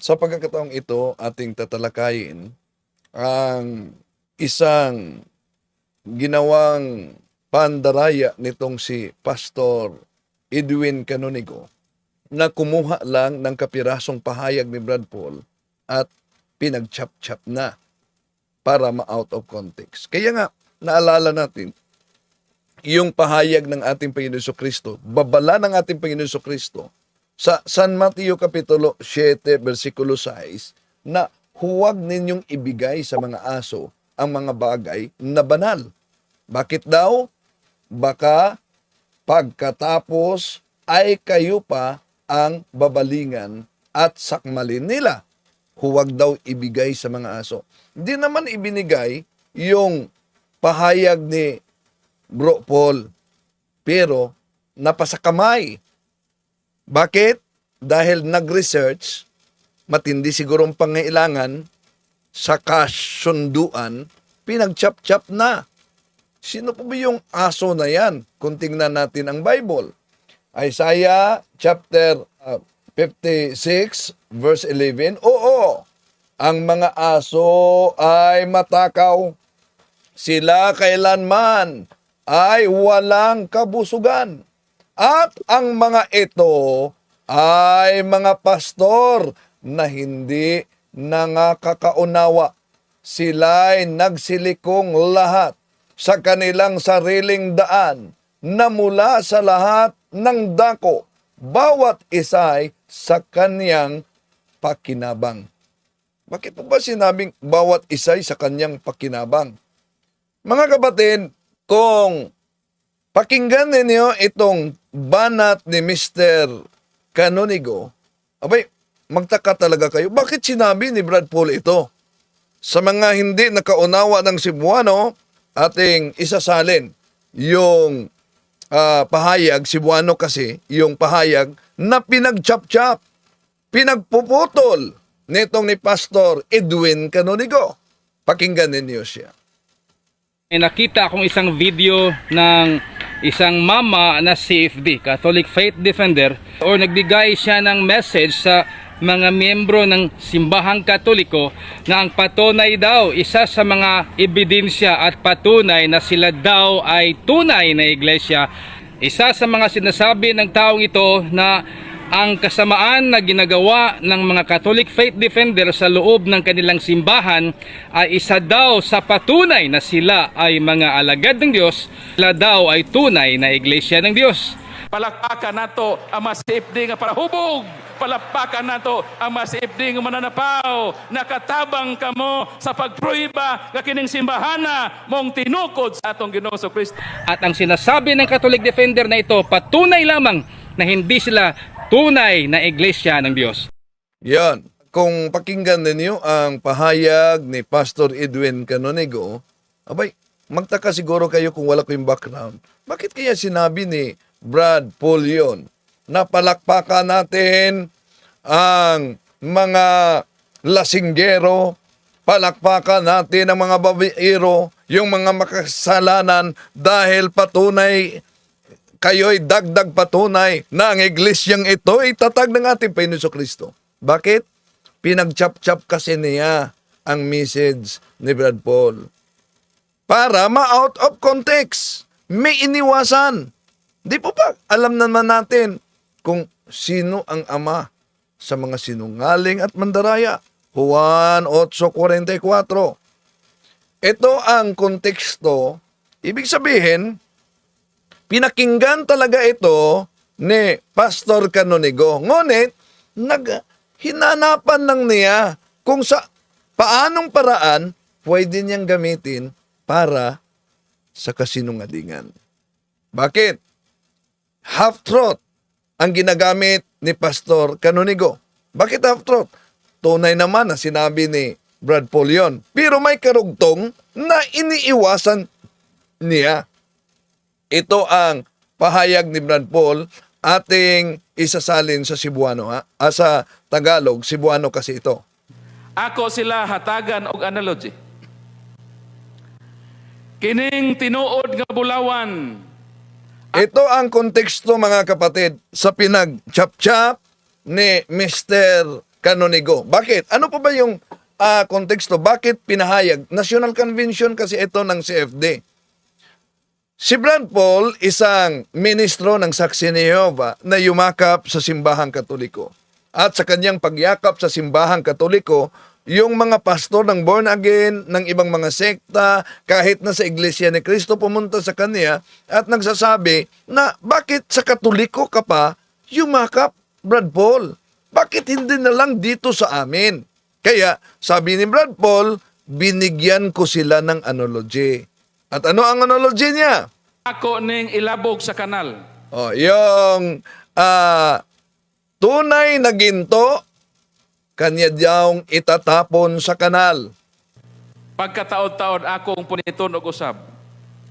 Sa pagkakataong ito, ating tatalakayin ang isang ginawang pandaraya nitong si Pastor Edwin Canonigo na kumuha lang ng kapirasong pahayag ni Brad Paul at pinagchap-chap na para ma-out of context. Kaya nga, naalala natin, yung pahayag ng ating Panginoon Kristo, babala ng ating Panginoon Kristo sa San Mateo Kapitulo 7, versikulo 6, na huwag ninyong ibigay sa mga aso ang mga bagay na banal. Bakit daw? Baka pagkatapos ay kayo pa ang babalingan at sakmalin nila. Huwag daw ibigay sa mga aso. Hindi naman ibinigay yung pahayag ni Bro Paul. Pero napasakamay. Bakit? Dahil nag-research, matindi siguro ang pangailangan sa kasunduan, pinag-chap-chap na. Sino po ba yung aso na yan? Kung tingnan natin ang Bible. Isaiah chapter uh, 56 verse 11. Oo, ang mga aso ay matakaw. Sila kailanman ay walang kabusugan. At ang mga ito ay mga pastor na hindi nangakakaunawa. Sila'y nagsilikong lahat sa kanilang sariling daan na mula sa lahat ng dako, bawat isa'y sa kanyang pakinabang. Bakit po ba sinabing bawat isa'y sa kanyang pakinabang? Mga kapatid, kung pakinggan ninyo itong banat ni Mr. Canonigo, abay, magtaka talaga kayo. Bakit sinabi ni Brad Paul ito? Sa mga hindi nakaunawa ng Cebuano, ating isasalin yung ah, pahayag, Cebuano kasi, yung pahayag na pinagchap-chap, pinagpuputol nitong ni Pastor Edwin Canonigo. Pakinggan ninyo siya. May nakita akong isang video ng isang mama na CFD, Catholic Faith Defender, or nagbigay siya ng message sa mga miyembro ng simbahang katoliko na ang patunay daw, isa sa mga ebidensya at patunay na sila daw ay tunay na iglesia. Isa sa mga sinasabi ng taong ito na ang kasamaan na ginagawa ng mga Catholic Faith Defender sa loob ng kanilang simbahan ay isa daw sa patunay na sila ay mga alagad ng Diyos, sila daw ay tunay na iglesia ng Diyos. Palakpakan nato ang masipdi nga parahubog. Palakpakan nato ang masipdi nga mananapaw. Nakatabang kamo sa pagpruiba nga kining simbahana mong tinukod sa atong Ginoo sa Kristo. At ang sinasabi ng Catholic Defender na ito, patunay lamang na hindi sila tunay na iglesia ng Diyos. Yan. Kung pakinggan ninyo ang pahayag ni Pastor Edwin Canonigo, abay, magtaka siguro kayo kung wala ko yung background. Bakit kaya sinabi ni Brad Paul yun? Na palakpakan natin ang mga lasinggero, palakpakan natin ang mga babaero, yung mga makasalanan dahil patunay kayo'y dagdag patunay na ang iglesyang ito ay tatag ng ating Panginoon Kristo. Bakit? Pinagchap-chap kasi niya ang message ni Brad Paul. Para ma-out of context. May iniwasan. Di po ba? Alam naman natin kung sino ang ama sa mga sinungaling at mandaraya. Juan 8.44 Ito ang konteksto. Ibig sabihin, pinakinggan talaga ito ni Pastor Canonigo. Ngunit, nag, hinanapan lang niya kung sa paanong paraan pwede niyang gamitin para sa kasinungalingan. Bakit? Half-truth ang ginagamit ni Pastor Canonigo. Bakit half-truth? Tunay naman na sinabi ni Brad Paul yun. Pero may karugtong na iniiwasan niya. Ito ang pahayag ni Brad Paul ating isasalin sa Cebuano ha? Ah, sa Tagalog, Cebuano kasi ito. Ako sila hatagan og analogy. Kining tinuod nga bulawan Ito ang konteksto mga kapatid sa pinag-chap-chap ni Mr. kanonigo. Bakit? Ano pa ba yung ah, konteksto? Bakit pinahayag? National Convention kasi ito ng CFD. Si Brad Paul, isang ministro ng Saksi ni Jehovah na yumakap sa simbahang katoliko. At sa kanyang pagyakap sa simbahang katoliko, yung mga pastor ng born again, ng ibang mga sekta, kahit na sa iglesia ni Kristo pumunta sa kanya at nagsasabi na bakit sa katoliko ka pa yumakap, Brad Paul? Bakit hindi na lang dito sa amin? Kaya, sabi ni Brad Paul, binigyan ko sila ng analogy. At ano ang analogy niya? Ako ning ilabog sa kanal. Oh, yung ah, tunay na ginto, kanya diyang itatapon sa kanal. Pagkataod-taod akong puniton og usab.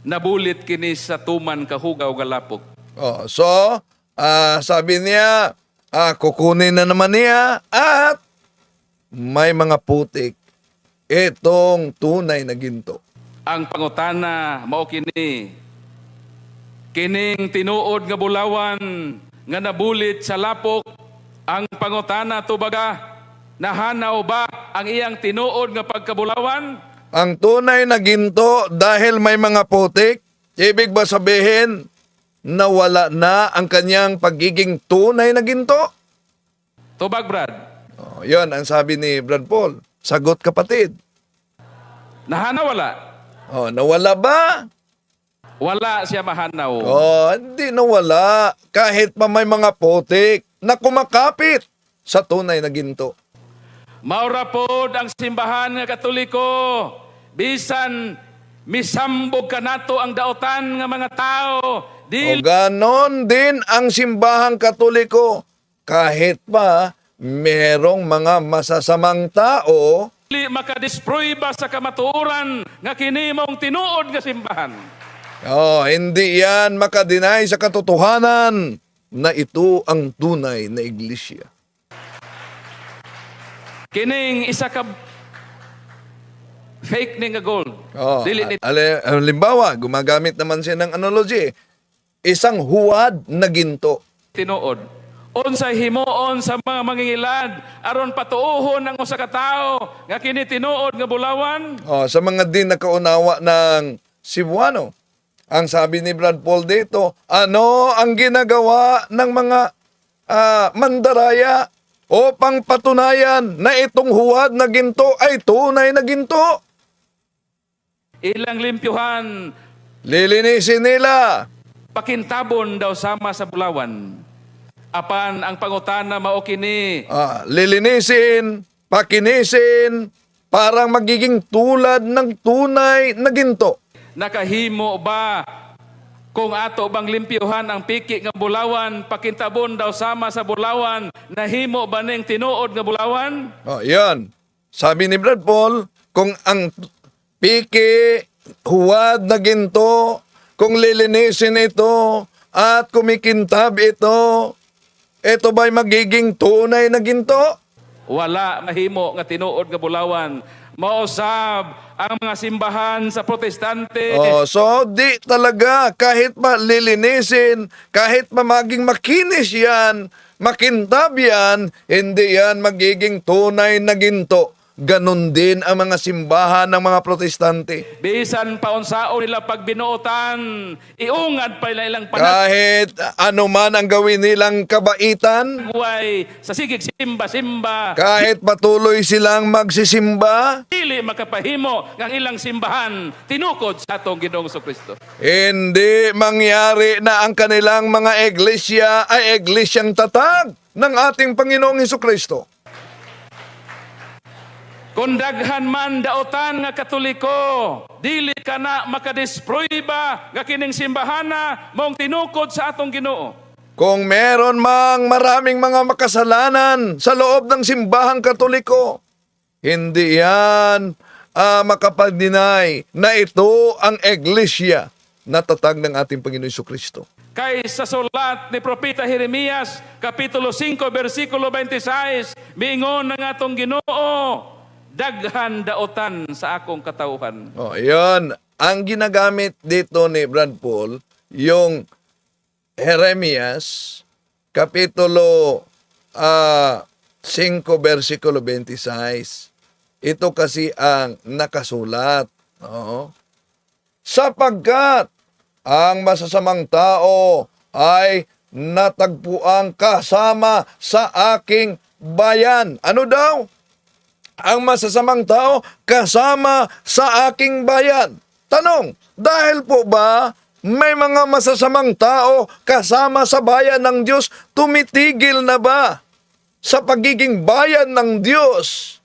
Nabulit kini sa tuman kahugaw galapok. Oh, so, ah, sabi niya, ah, kukunin na naman niya at may mga putik. Itong tunay na ginto. Ang pangutana mao kini kining tinuod nga bulawan nga nabulit sa lapok ang pangutana tubaga nahanaw ba ang iyang tinuod nga pagkabulawan Ang tunay na ginto dahil may mga putik, ibig ba sabihin na wala na ang kanyang pagiging tunay na ginto? tubag brad Oh, yun ang sabi ni Brad Paul. Sagot kapatid. nahanaw wala Oh, nawala ba? wala siya mahanaw Oh, hindi nawala. Kahit pa may mga putik na kumakapit sa tunay na ginto. Maura pod ang simbahan nga katoliko. Bisan misambog ka nato ang daotan nga mga tao. O Dili ganon din ang simbahang katoliko. Kahit pa merong mga masasamang tao, makadestroy ba sa kamatuoran nga kini mong tinuod nga simbahan. oh, hindi yan makadinay sa katotohanan na ito ang tunay na iglesia. Kining isa ka fake ni nga gold. Oh, Dili ni ale, halimbawa, gumagamit naman siya ng analogy. Isang huwad na ginto. tinuod. Unsay himuon sa mga mangingilad aron patuuhon ang usa ka tawo nga kini tinuod nga bulawan. Oh, sa mga din nakaunawa ng Cebuano. Ang sabi ni Brad Paul dito, ano ang ginagawa ng mga ah, mandaraya upang patunayan na itong huwad na ginto ay tunay na ginto? Ilang limpyuhan Lilinisin nila. pakintabon daw sama sa bulawan. Apan ang pangutana mao kini Ah, lilinisin, pakinisin, parang magiging tulad ng tunay na ginto. nakahimo ba kung ato bang limpyuhan ang piki nga bulawan pakintabon daw sama sa bulawan nahimo ba ning tinuod nga bulawan Oh, yan. Sabi ni Brad Paul, kung ang piki, huwad na ginto, kung lilinisin ito, at kumikintab ito, ito ba'y magiging tunay na ginto? wala mahimo nga tinuod nga bulawan mausab ang mga simbahan sa protestante Oh, so di talaga kahit pa lilinisin, kahit pa maging makinis yan, makintab yan, hindi yan magiging tunay na ginto. Ganon din ang mga simbahan ng mga protestante. bisan paunsaon nila pagbinuotan iungad pa nila ilang panat Kahit ano man ang gawin nilang kabaitan, Huway sa sigig simba-simba. kahit patuloy silang magsisimba, Dili makapahimo ng ilang simbahan tinukod sa atong Ginoong Kristo. hindi mangyari na ang kanilang mga iglesia ay iglesyang tatag ng ating Panginoong Kristo. Kung daghan man daotan nga katoliko, dili ka na makadestroy ba nga kining simbahana mong tinukod sa atong Ginoo. Kung meron mang maraming mga makasalanan sa loob ng simbahang katoliko, hindi yan ah, makapag-deny na ito ang iglesia na tatag ng ating Panginoon Kristo. Kay sa sulat ni Propeta Jeremias, Kapitulo 5, versikulo 26, miingon ng atong Ginoo, daghan daotan sa akong katauhan. Oh, yun. Ang ginagamit dito ni Brad Paul, yung Jeremias, Kapitulo ah, 5 versikulo 26. Ito kasi ang nakasulat. Oo. Sapagkat ang masasamang tao ay natagpuang kasama sa aking bayan. Ano daw? Ang masasamang tao kasama sa aking bayan. Tanong, dahil po ba may mga masasamang tao kasama sa bayan ng Diyos, tumitigil na ba sa pagiging bayan ng Diyos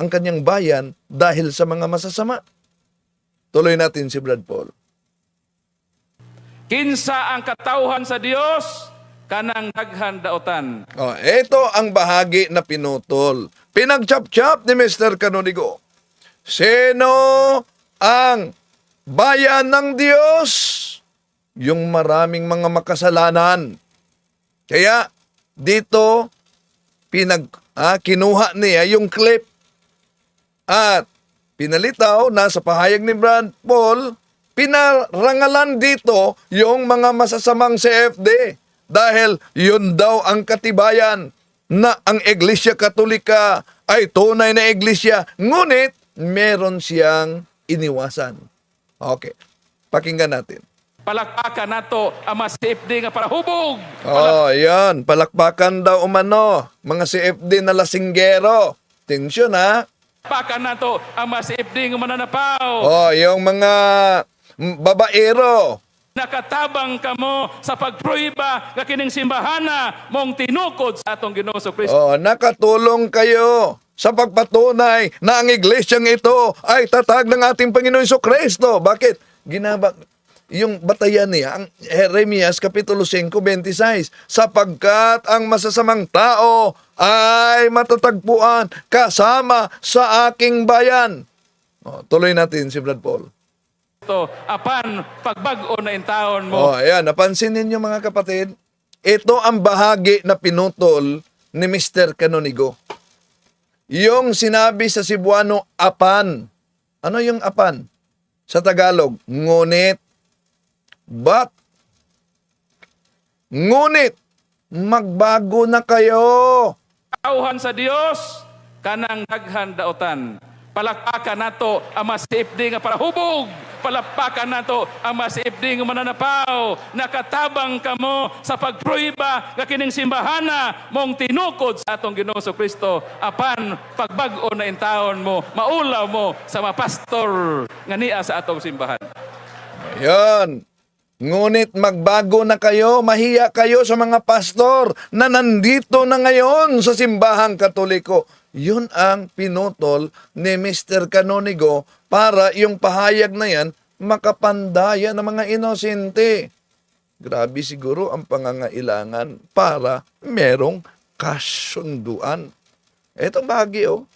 ang kanyang bayan dahil sa mga masasama? Tuloy natin si Brad Paul. Kinsa ang katauhan sa Dios kanang daghan daotan. Oh, ito ang bahagi na pinutol. Pinagchap-chap ni Mr. Canonigo. Sino ang bayan ng Diyos? Yung maraming mga makasalanan. Kaya dito pinag ah, kinuha niya yung clip at pinalitaw na sa pahayag ni Brad Paul, pinarangalan dito yung mga masasamang CFD dahil yun daw ang katibayan na ang Iglesia Katolika ay tunay na iglesia, ngunit meron siyang iniwasan. Okay, pakinggan natin. Palakpakan nato ang mga CFD nga para hubog. Oh, yan. Palakpakan daw umano. Mga CFD na lasinggero. Tensyon ha. Palakpakan nato ang mga CFD nga mananapaw. Oh, yung mga babaero. Nakatabang kamo sa pagpruiba nga kining simbahana mong tinukod sa atong Ginoo sa Kristo. Oh, nakatulong kayo sa pagpatunay na ang iglesyang ito ay tatag ng ating Panginoon Hesus Kristo. Bakit? Ginaba yung batayan niya, ang Jeremias Kapitulo 5, 26, sapagkat ang masasamang tao ay matatagpuan kasama sa aking bayan. Oh, tuloy natin si Brad Paul. Apan pagbag-o na in taon mo. Oh, ayan, napansin ninyo mga kapatid, ito ang bahagi na pinutol ni Mr. Canonigo. Yung sinabi sa Cebuano, apan. Ano yung apan? Sa Tagalog, ngunit. But, ngunit, magbago na kayo. Tauhan sa Dios kanang daghan daotan. Palakpakan nato ang CFD nga para hubog. Palakpakan nato ang nga mananapaw. Nakatabang kamo sa pagpruiba nga kining simbahana mong tinukod sa atong Ginoo Kristo. Apan pagbag-o na in taon mo, maulaw mo sa mga pastor nga niya sa atong simbahan. Ayan. Ngunit magbago na kayo, mahiya kayo sa mga pastor na nandito na ngayon sa simbahang katoliko. Yun ang pinutol ni Mr. Canonigo para yung pahayag na yan makapandaya ng mga inosente. Grabe siguro ang pangangailangan para merong kasunduan. Etong bahagi oh.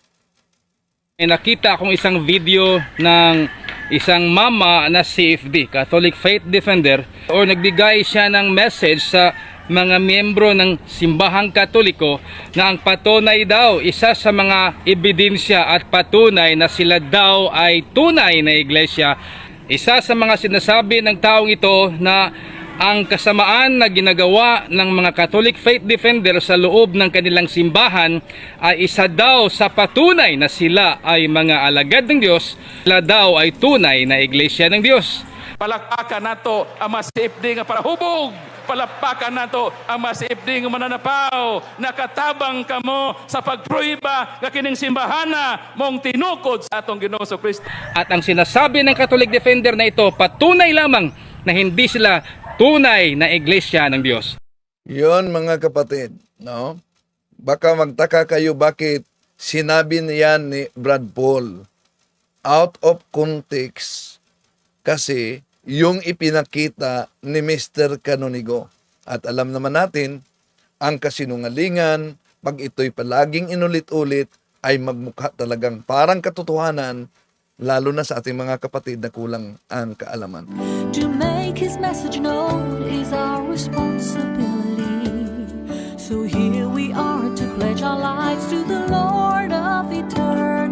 May nakita akong isang video ng isang mama na CFD, Catholic Faith Defender, or nagbigay siya ng message sa mga miyembro ng simbahang katoliko na ang patunay daw, isa sa mga ebidensya at patunay na sila daw ay tunay na iglesia. Isa sa mga sinasabi ng taong ito na ang kasamaan na ginagawa ng mga Catholic Faith Defender sa loob ng kanilang simbahan ay isa daw sa patunay na sila ay mga alagad ng Diyos, sila daw ay tunay na iglesia ng Diyos. Palakpakan nato ang CFD nga para hubog. Palakpakan nato ang nga mananapaw. Nakatabang kamo sa pagpruiba nga kining simbahana mong tinukod sa atong Ginoo sa Kristo. At ang sinasabi ng Catholic Defender na ito, patunay lamang na hindi sila tunay na iglesia ng Diyos. Yon mga kapatid, no? Baka magtaka kayo bakit sinabi niyan ni Brad Paul out of context kasi yung ipinakita ni Mr. Canonigo. At alam naman natin, ang kasinungalingan, pag ito'y palaging inulit-ulit, ay magmukha talagang parang katotohanan, lalo na sa ating mga kapatid na kulang ang kaalaman. To make his message known is our responsibility. So here we are to pledge our lives to the Lord of eternity.